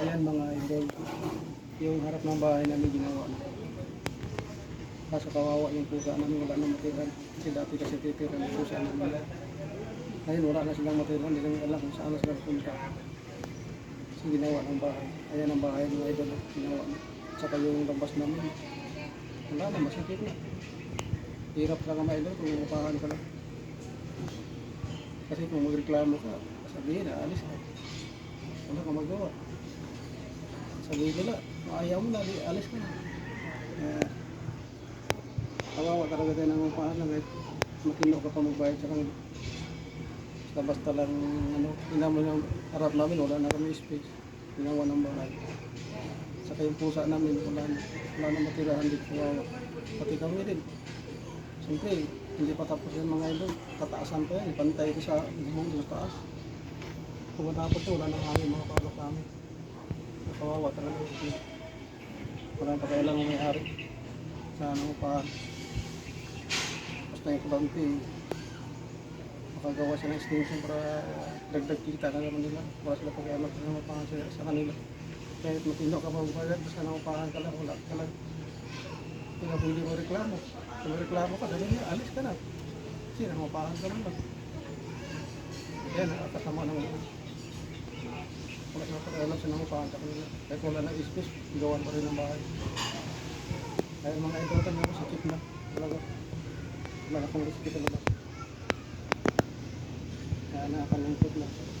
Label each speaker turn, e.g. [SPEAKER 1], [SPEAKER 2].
[SPEAKER 1] Ayan mga idol, yung harap ng bahay namin ginawa na. Kaso kawawa yung pusa namin, wala nang matira. Kasi dati kasi titira ng pusa namin. Ngayon wala na silang matira, hindi namin alam kung saan na sila punta. Kasi ginawa ng bahay. Ayan ang bahay mga idol, ginawa na. Saka yung labas namin, wala na, masikip na. Hirap lang mga idol kung upahan ka lang. Kasi kung magreklamo ka, sabihin na, alis ka. Wala ka magawa. Sabihin nila, ayaw mo na, alis ka na. Eh, kawawa talaga tayo ng upahan kahit matino ka pa magbayad sa kanila. Basta basta lang, ano, inaman yung harap namin, wala na kami space. Ginawa ng bahay. Saka yung pusa namin, wala na, wala na matirahan dito. Kawawa. Pati kami din. Siyempre, hindi pa tapos yung mga idol. Tataasan pa yan. Pantay ko sa bubong sa taas. Kung matapos to, wala nang hangin mga kawala sa amin. Kawawa talaga. Walang pakialam ang may-ari. Sa ano pa. Basta yung kulante. Makagawa siya ng extension para dagdag kita na naman nila. Para sila pakialam sa mga pangan sa, kanila. Kahit matino ka pa basta nangupahan ka lang, wala ka lang. Ka pwede mo reklamo. Kung reklamo ka, sabi niya, alis ka na. Kasi nangupahan ka lang. Yan, nakakasama naman. Wala na pakialam sa nangupahan ka kanila. Kahit wala na space, gawan pa rin ng bahay. Kaya mga idol ka na sa chip na. Talaga. Wala na kong respeto na. Kaya nakakalungkot na.